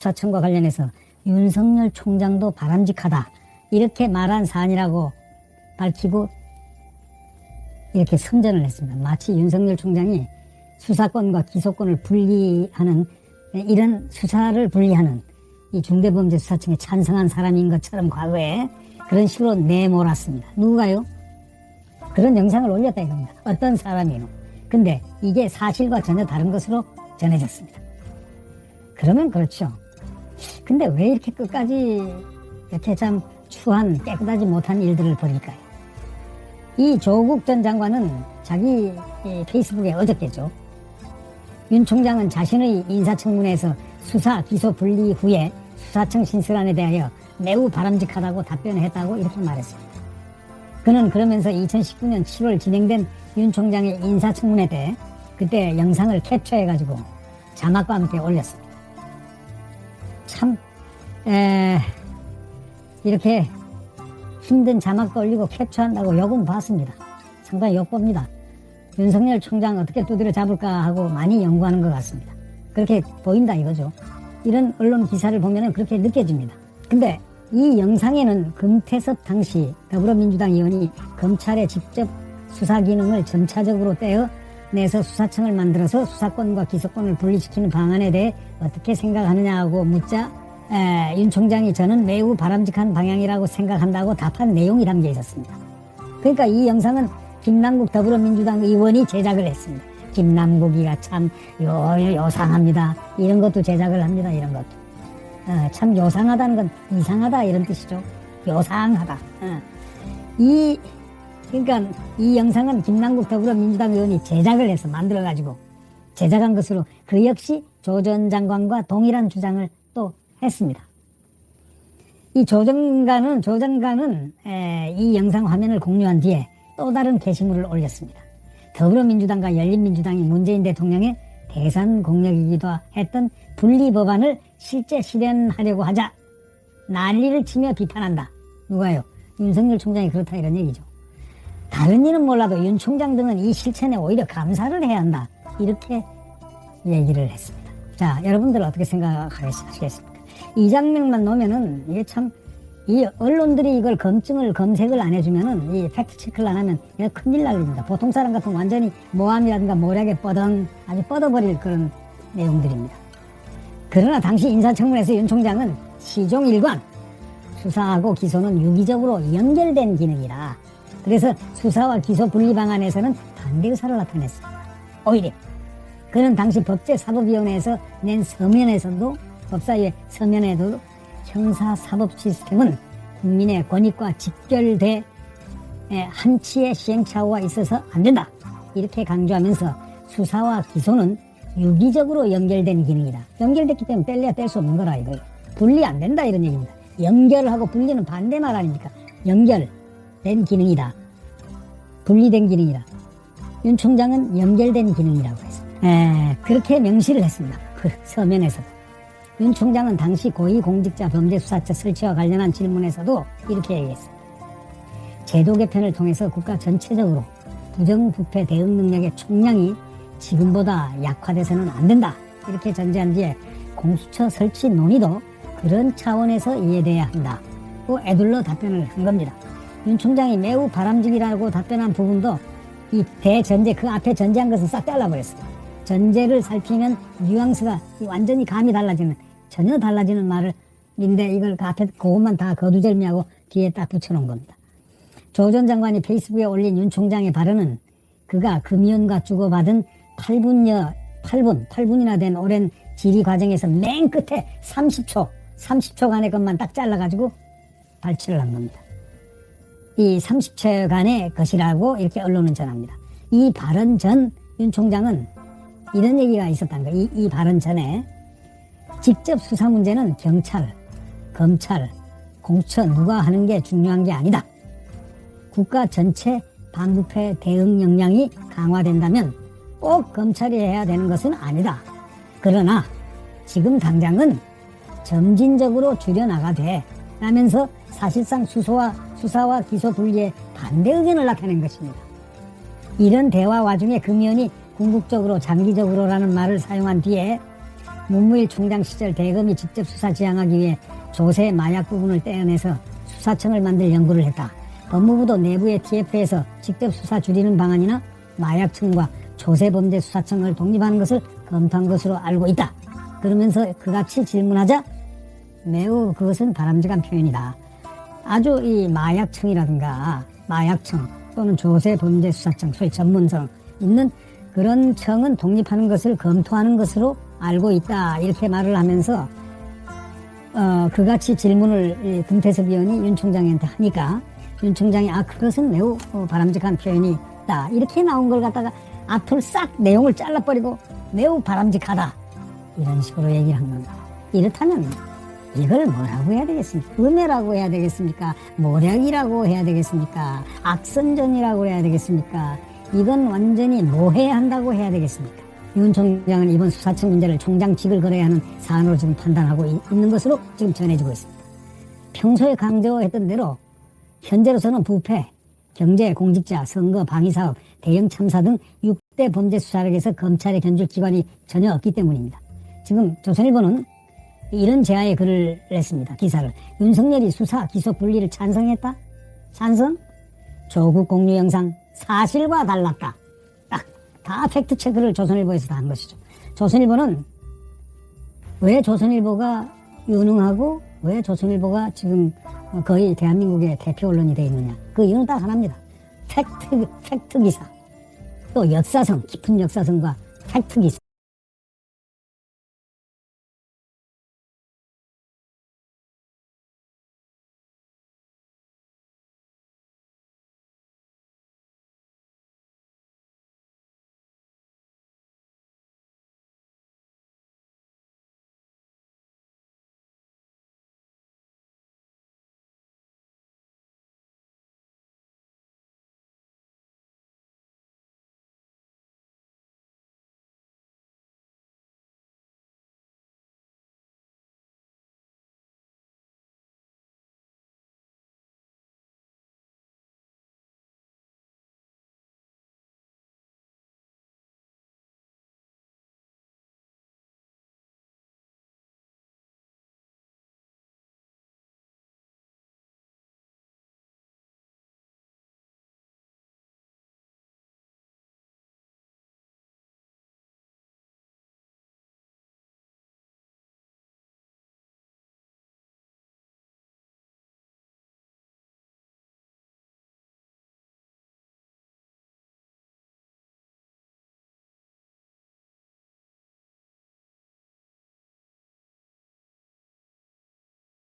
수사청과 관련해서 윤석열 총장도 바람직하다 이렇게 말한 사안이라고 밝히고 이렇게 선전을 했습니다. 마치 윤석열 총장이 수사권과 기소권을 분리하는 이런 수사를 분리하는 이 중대범죄수사청에 찬성한 사람인 것처럼 과거에 그런 식으로 내몰았습니다. 누가요? 그런 영상을 올렸다 이겁니다. 어떤 사람이요? 근데 이게 사실과 전혀 다른 것으로 전해졌습니다. 그러면 그렇죠. 근데 왜 이렇게 끝까지 이렇게 참 추한 깨끗하지 못한 일들을 벌일까요? 이 조국 전 장관은 자기 이 페이스북에 어저께죠. 윤 총장은 자신의 인사청문회에서 수사 기소 분리 후에 수사청 신설안에 대하여 매우 바람직하다고 답변했다고 이렇게 말했습니다. 그는 그러면서 2019년 7월 진행된 윤 총장의 인사청문회 때 그때 영상을 캡처해가지고 자막과 함께 올렸습니다. 참, 에, 이렇게 힘든 자막도 올리고 캡처한다고 욕은 봤습니다. 상당히 욕봅니다. 윤석열 총장 어떻게 두드려 잡을까 하고 많이 연구하는 것 같습니다. 그렇게 보인다 이거죠. 이런 언론 기사를 보면 그렇게 느껴집니다. 근데 이 영상에는 금태섭 당시 더불어민주당 의원이 검찰에 직접 수사 기능을 점차적으로 떼어 내서 수사청을 만들어서 수사권과 기소권을 분리시키는 방안에 대해 어떻게 생각하느냐고 묻자 에, 윤 총장이 저는 매우 바람직한 방향이라고 생각한다고 답한 내용이 담겨 있었습니다. 그러니까 이 영상은 김남국 더불어민주당 의원이 제작을 했습니다. 김남국이가 참 요, 요상합니다. 이런 것도 제작을 합니다. 이런 것도. 어, 참 요상하다는 건 이상하다 이런 뜻이죠. 요상하다. 어. 이 그러니까 이 영상은 김남국 더불어민주당 의원이 제작을 해서 만들어 가지고 제작한 것으로 그 역시 조 전 장관과 동일한 주장을 또 했습니다. 이 조정관은 조정관은 에, 이 영상 화면을 공유한 뒤에 또 다른 게시물을 올렸습니다. 더불어민주당과 열린민주당이 문재인 대통령의 대선 공약이기도 했던 분리 법안을 실제 실현하려고 하자 난리를 치며 비판한다. 누가요? 윤석열 총장이 그렇다 이런 얘기죠. 다른 일은 몰라도 윤 총장 등은 이 실천에 오히려 감사를 해야 한다. 이렇게 얘기를 했습니다. 자, 여러분들 어떻게 생각하시겠습니까? 이 장면만 놓으면은 이게 참, 이 언론들이 이걸 검증을, 검색을 안 해주면은, 이 팩트 체크를 안 하면 큰일 날립니다. 보통 사람 같은 완전히 모함이라든가 모략에 뻗은, 아주 뻗어버릴 그런 내용들입니다. 그러나 당시 인사청문회에서 윤 총장은 시종 일관, 수사하고 기소는 유기적으로 연결된 기능이라. 그래서 수사와 기소 분리 방안에서는 반대 의사를 나타냈습니다. 오히려 그는 당시 법제사법위원회에서 낸 서면에서도 법사위의 서면에도 형사사법 시스템은 국민의 권익과 직결돼 에, 한치의 시행착오가 있어서 안 된다. 이렇게 강조하면서 수사와 기소는 유기적으로 연결된 기능이다. 연결됐기 때문에 뗄래야 뗄 수 없는 거라 이거예요. 분리 안 된다 이런 얘기입니다. 연결하고 분리는 반대 말 아닙니까? 연결 된 기능이다. 분리된 기능이다. 윤 총장은 연결된 기능이라고 했습니다. 에, 그렇게 명시를 했습니다. 그 서면에서도. 윤 총장은 당시 고위공직자 범죄수사처 설치와 관련한 질문에서도 이렇게 얘기했습니다. 제도 개편을 통해서 국가 전체적으로 부정부패 대응 능력의 총량이 지금보다 약화돼서는 안 된다. 이렇게 전제한 뒤에 공수처 설치 논의도 그런 차원에서 이해돼야 한다고 애둘러 답변을 한 겁니다. 윤 총장이 매우 바람직이라고 답변한 부분도 이 대전제 그 앞에 전제한 것은 싹 잘라버렸어요. 전제를 살피면 뉘앙스가 완전히 감이 달라지는 전혀 달라지는 말을 인데 이걸 그 앞에 그것만 다 거두절미하고 뒤에 딱 붙여놓은 겁니다. 조 전 장관이 페이스북에 올린 윤 총장의 발언은 그가 금연과 주고받은 8분여 8분 8분이나 된 오랜 질의 과정에서 맨 끝에 30초 30초간의 것만 딱 잘라가지고 발췌를 한 겁니다. 이 30초간의 것이라고 이렇게 언론은 전합니다. 이 발언 전 윤 총장은 이런 얘기가 있었다는 거예요. 이, 이 발언 전에 직접 수사 문제는 경찰, 검찰, 공처 누가 하는 게 중요한 게 아니다. 국가 전체 반부패 대응 역량이 강화된다면 꼭 검찰이 해야 되는 것은 아니다. 그러나 지금 당장은 점진적으로 줄여나가되 라면서 사실상 수소와 수사와 기소 분리에 반대 의견을 나타낸 것입니다. 이런 대화 와중에 금연이 궁극적으로 장기적으로라는 말을 사용한 뒤에 문무일 총장 시절 대검이 직접 수사 지향하기 위해 조세 마약 부분을 떼어내서 수사청을 만들 연구를 했다. 법무부도 내부의 TF에서 직접 수사 줄이는 방안이나 마약청과 조세범죄 수사청을 독립하는 것을 검토한 것으로 알고 있다. 그러면서 그같이 질문하자 매우 그것은 바람직한 표현이다. 아주 이 마약청이라든가 마약청 또는 조세범죄수사청 소위 전문성 있는 그런 청은 독립하는 것을 검토하는 것으로 알고 있다 이렇게 말을 하면서 어, 그같이 질문을 이 금태섭 의원이 윤 총장한테 하니까 윤 총장이 아 그것은 매우 어, 바람직한 표현이다 이렇게 나온 걸 갖다가 앞을 싹 내용을 잘라버리고 매우 바람직하다 이런 식으로 얘기를 한 겁니다. 이렇다면 이걸 뭐라고 해야 되겠습니까? 음해라고 해야 되겠습니까? 모략이라고 해야 되겠습니까? 악선전이라고 해야 되겠습니까? 이건 완전히 모해야 한다고 해야 되겠습니까? 윤 총장은 이번 수사청 문제를 총장직을 걸어야 하는 사안으로 지금 판단하고 이- 있는 것으로 지금 전해지고 있습니다. 평소에 강조했던 대로 현재로서는 부패, 경제, 공직자, 선거, 방위사업, 대형 참사 등 6대 범죄 수사력에서 검찰의 견줄 기관이 전혀 없기 때문입니다. 지금 조선일보는 이런 제하의 글을 냈습니다. 기사를. 윤석열이 수사 기소 분리를 찬성했다? 찬성? 조국 공유 영상 사실과 달랐다. 딱. 다 팩트 체크를 조선일보에서 다 한 것이죠. 조선일보는 왜 조선일보가 유능하고 왜 조선일보가 지금 거의 대한민국의 대표 언론이 되어 있느냐. 그 이유는 딱 하나입니다. 팩트, 팩트 기사. 또 역사성, 깊은 역사성과 팩트 기사.